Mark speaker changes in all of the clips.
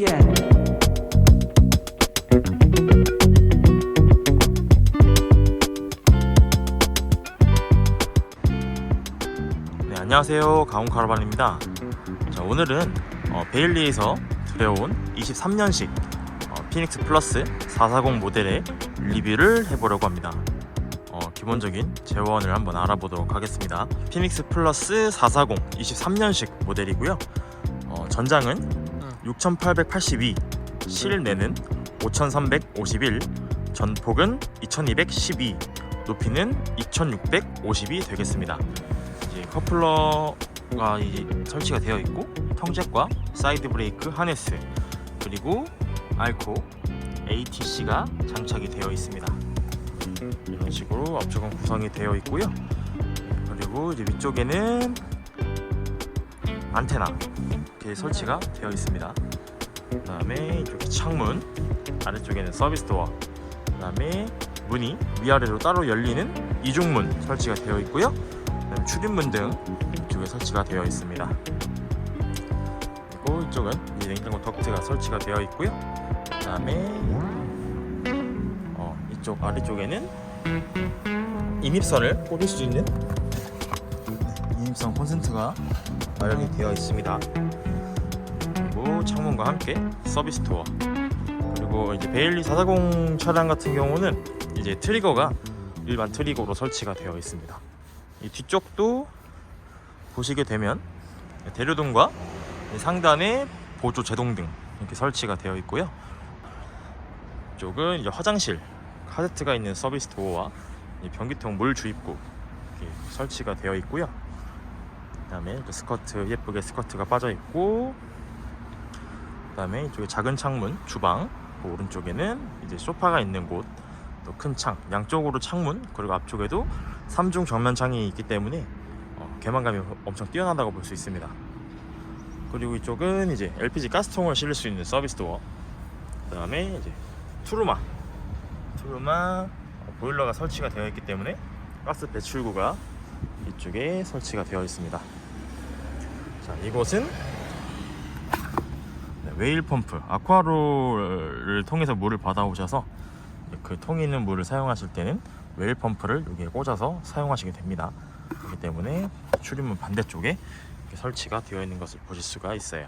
Speaker 1: Yeah.
Speaker 2: 네, 안녕하세요. 가온 카라반입니다. 자, 오늘은 어, 베일리에서 들여온 23년식 어, 피닉스 플러스 440 모델의 리뷰를 해보려고 합니다. 어, 기본적인 재원을 한번 알아보도록 하겠습니다. 피닉스 플러스 440 23년식 모델이고요. 어, 전장은 6882, 실내는 5351, 전폭은 2212, 높이는 2650이 되겠습니다. 이제 커플러가 이제 설치가 되어 있고 통잭과 사이드 브레이크 하네스 그리고 알코 ATC가 장착이 되어 있습니다. 이런 식으로 앞쪽은 구성이 되어 있고요. 그리고 이제 위쪽에는 안테나 이렇게 설치가 되어 있습니다. 그 다음에 이렇게 창문 아래쪽에는 서비스 도어 그 다음에 문이 위아래로 따로 열리는 이중문 설치가 되어 있고요. 출입문 등 이쪽에 설치가 되어 있습니다. 그리고 이쪽은 이 냉장고 덕트가 설치가 되어 있고요. 그 다음에 어, 이쪽 아래쪽에는 인입선을 꽂을 수 있는 인입선 콘센트가 마련이 되어 있습니다. 창문과 함께 서비스 도어 그리고 이제 베일리 440 차량 같은 경우는 이제 트리거가 일반 트리거로 설치가 되어 있습니다. 이 뒤쪽도 보시게 되면 대류등과 이 상단에 보조 제동등 이렇게 설치가 되어 있고요. 이쪽은 이제 화장실 카세트가 있는 서비스 도어와 이 변기통 물 주입구 설치가 되어 있고요. 그다음에 이렇게 스커트 예쁘게 스커트가 빠져 있고 그다음에 이쪽에 작은 창문 주방 그 오른쪽에는 이제 소파가 있는 곳 또 큰 창 양쪽으로 창문 그리고 앞쪽에도 삼중 정면 창이 있기 때문에 어, 개방감이 엄청 뛰어나다고 볼 수 있습니다. 그리고 이쪽은 이제 LPG 가스통을 실을 수 있는 서비스 도어 그 다음에 이제 투르마 투르마 어, 보일러가 설치가 되어 있기 때문에 가스 배출구가 이쪽에 설치가 되어 있습니다. 자 이곳은 네, 웨일 펌프 아쿠아로를 통해서 물을 받아오셔서 그 통이 있는 물을 사용하실 때는 웨일 펌프를 여기에 꽂아서 사용하시게 됩니다. 그렇기 때문에 출입문 반대쪽에 설치가 되어 있는 것을 보실 수가 있어요.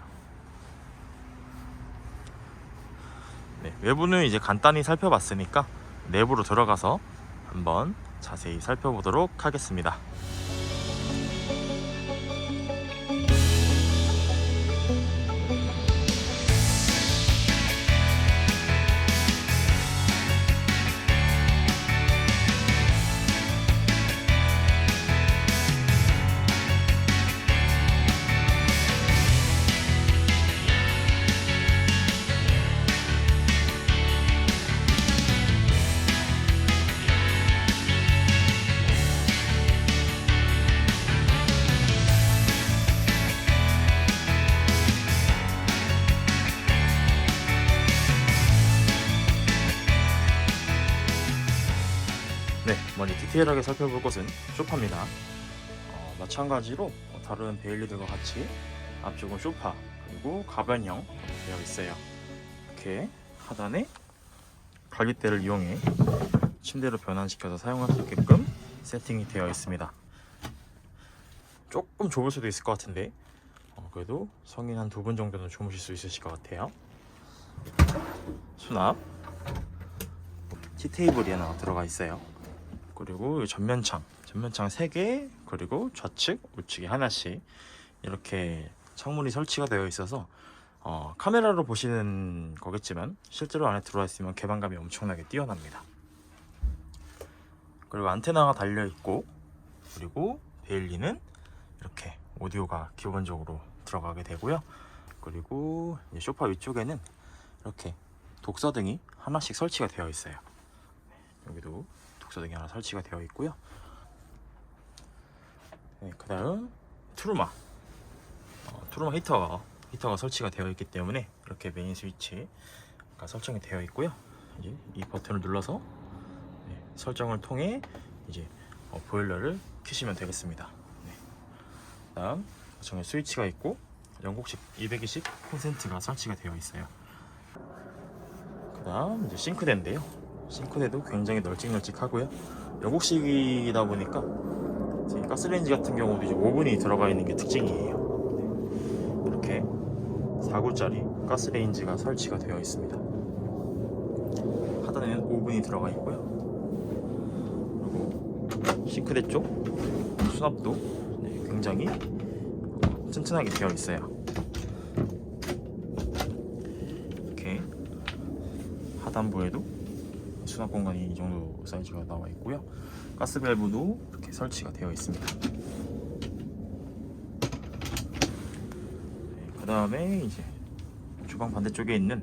Speaker 2: 네, 외부는 이제 간단히 살펴봤으니까 내부로 들어가서 한번 자세히 살펴보도록 하겠습니다. 디테일하게 살펴볼 것은 소파입니다. 어, 마찬가지로 어, 다른 베일리들과 같이 앞쪽은 소파 그리고 가변형 되어 있어요. 이렇게 하단에 갈빗대를 이용해 침대로 변환시켜서 사용할 수 있게끔 세팅이 되어 있습니다. 조금 좁을 수도 있을 것 같은데 어, 그래도 성인 한 두 분 정도는 주무실 수 있으실 것 같아요. 수납 티 테이블이 하나 들어가 있어요. 그리고 이 전면창, 전면창 3개, 그리고 좌측, 우측에 하나씩 이렇게 창문이 설치가 되어 있어서 어, 카메라로 보시는 거겠지만 실제로 안에 들어와 있으면 개방감이 엄청나게 뛰어납니다. 그리고 안테나가 달려 있고 그리고 베일리는 이렇게 오디오가 기본적으로 들어가게 되고요. 그리고 소파 위쪽에는 이렇게 독서등이 하나씩 설치가 되어 있어요. 네, 여기도 독서등이 하나 설치가 되어 있고요. 네, 그 다음 트루마. 어, 트루마 히터가 히터가 설치가 되어 있기 때문에 이렇게 메인 스위치가 설정이 되어 있고요. 이제 이 버튼을 눌러서 네, 설정을 통해 이제 어, 보일러를 켜시면 되겠습니다. 네. 그다음 저기 스위치가 있고 영국식 220 콘센트가 설치가 되어 있어요. 그다음 이제 싱크대인데요. 싱크대도 굉장히 널찍널찍하고요. 영국식이다 보니까 가스레인지 같은 경우도 이제 오븐이 들어가 있는 게 특징이에요. 네. 이렇게 4구짜리 가스레인지가 설치가 되어 있습니다. 하단에는 오븐이 들어가 있고요. 그리고 싱크대 쪽 수납도 네, 굉장히 튼튼하게 되어 있어요. 이렇게 하단부에도 수납 공간이 이 정도 사이즈가 나와 있고요. 가스 밸브도 이렇게 설치가 되어 있습니다. 그 다음에 이제 주방 반대쪽에 있는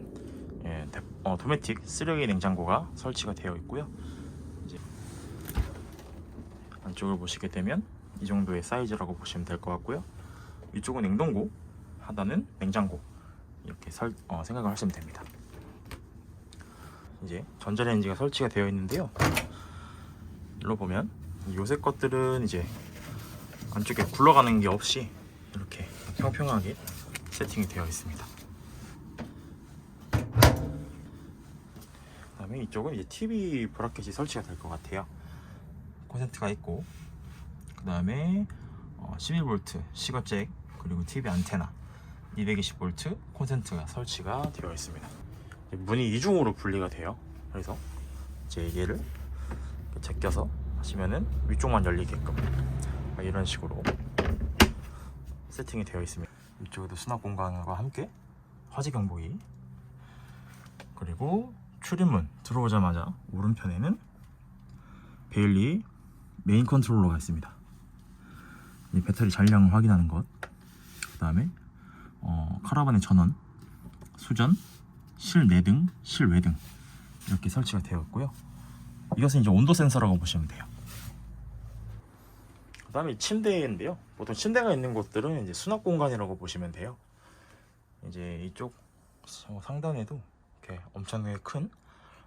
Speaker 2: 예, 데- 어, 도메틱 쓰레기 냉장고가 설치가 되어 있고요. 이제 안쪽을 보시게 되면 이 정도의 사이즈라고 보시면 될 것 같고요. 위쪽은 냉동고, 하단은 냉장고 이렇게 설, 어, 생각을 하시면 됩니다. 이제 전자레인지가 설치가 되어 있는데요. 일로 보면 이 요새 것들은 이제 안쪽에 굴러가는 게 없이 이렇게 평평하게 세팅이 되어 있습니다. 그다음에 이쪽은 이제 TV 브라켓이 설치가 될 것 같아요. 콘센트가 있고 그다음에 어, 12V 시거잭 그리고 TV 안테나 220V 콘센트가 설치가 되어 있습니다. 문이 이중으로 분리가 돼요. 그래서 이제 얘를 제껴서 하시면은 위쪽만 열리게끔 이런 식으로 세팅이 되어 있습니다. 이쪽에도 수납 공간과 함께 화재 경보기 그리고 출입문 들어오자마자 오른편에는 베일리 메인 컨트롤러가 있습니다. 이 배터리 잔량을 확인하는 것, 그 다음에 어, 카라반의 전원, 수전, 실내등, 실외등 이렇게 설치가 되어 있고요. 이것은 이제 온도 센서라고 보시면 돼요. 그 다음에 침대인데요. 보통 침대가 있는 곳들은 이제 수납 공간이라고 보시면 돼요. 이제 이쪽 상단에도 이렇게 엄청나게 큰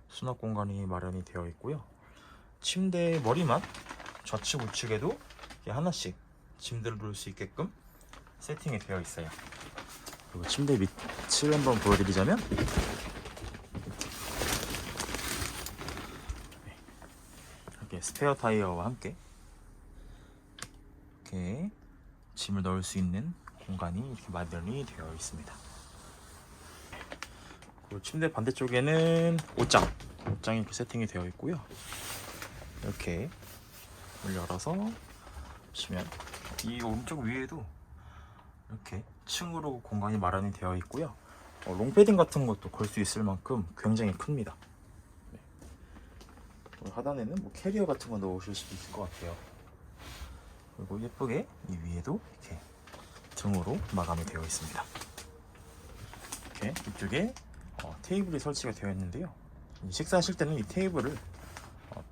Speaker 2: 수납 공간이 마련이 되어 있고요. 침대 머리만 좌측 우측에도 하나씩 짐들을 놓을 수 있게끔 세팅이 되어 있어요. 그리고 침대 밑을 한번 보여드리자면 네. 이렇게 스페어 타이어와 함께 이렇게 짐을 넣을 수 있는 공간이 이렇게 마련이 되어 있습니다. 그리고 침대 반대쪽에는 옷장, 옷장이 이렇게 세팅이 되어 있고요. 이렇게 문을 열어서 보시면 이 오른쪽 위에도 이렇게 층으로 공간이 마련이 되어 있고요. 어, 롱패딩 같은 것도 걸 수 있을 만큼 굉장히 큽니다. 네. 하단에는 뭐 캐리어 같은 거 넣으실 수도 있을 것 같아요. 그리고 예쁘게 이 위에도 이렇게 등으로 마감이 되어 있습니다. 이렇게 이쪽에 어, 테이블이 설치가 되어 있는데요. 이 식사하실 때는 이 테이블을 어,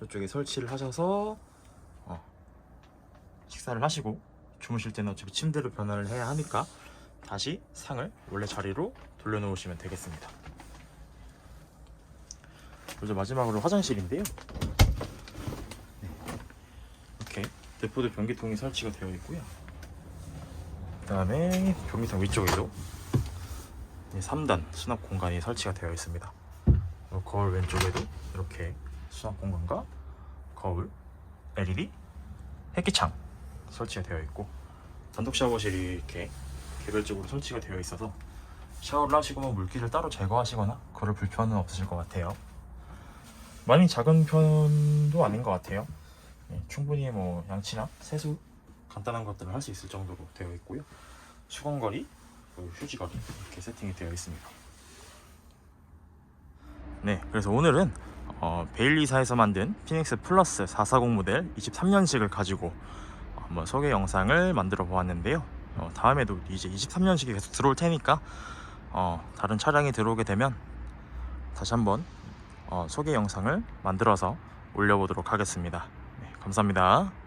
Speaker 2: 저쪽에 설치를 하셔서 어, 식사를 하시고 주무실 때는 어차피 침대로 변화를 해야 하니까 다시 상을 원래 자리로 돌려놓으시면 되겠습니다. 그리고 마지막으로 화장실인데요. 네. 이렇게 데포드 변기통이 설치가 되어 있고요. 그 다음에 변기통 위쪽에도 3단 수납 공간이 설치가 되어 있습니다. 거울 왼쪽에도 이렇게 수납 공간과 거울, LED, 햇기창 설치가 되어 있고 단독 샤워실이 이렇게 개별적으로 설치가 되어 있어서 샤워를 하시고 뭐 물기를 따로 제거하시거나 그럴 불편은 없으실 것 같아요. 많이 작은 편도 아닌 것 같아요. 네, 충분히 뭐 양치나 세수 간단한 것들을 할 수 있을 정도로 되어 있고요. 수건거리, 휴지거리 이렇게 세팅이 되어 있습니다. 네, 그래서 오늘은 어, 베일리사에서 만든 피닉스 플러스 440 모델 23년식을 가지고 한번 소개 영상을 만들어 보았는데요. 어, 다음에도 이제 23년식이 계속 들어올 테니까 어, 다른 차량이 들어오게 되면 다시 한번 어, 소개 영상을 만들어서 올려보도록 하겠습니다. 네, 감사합니다.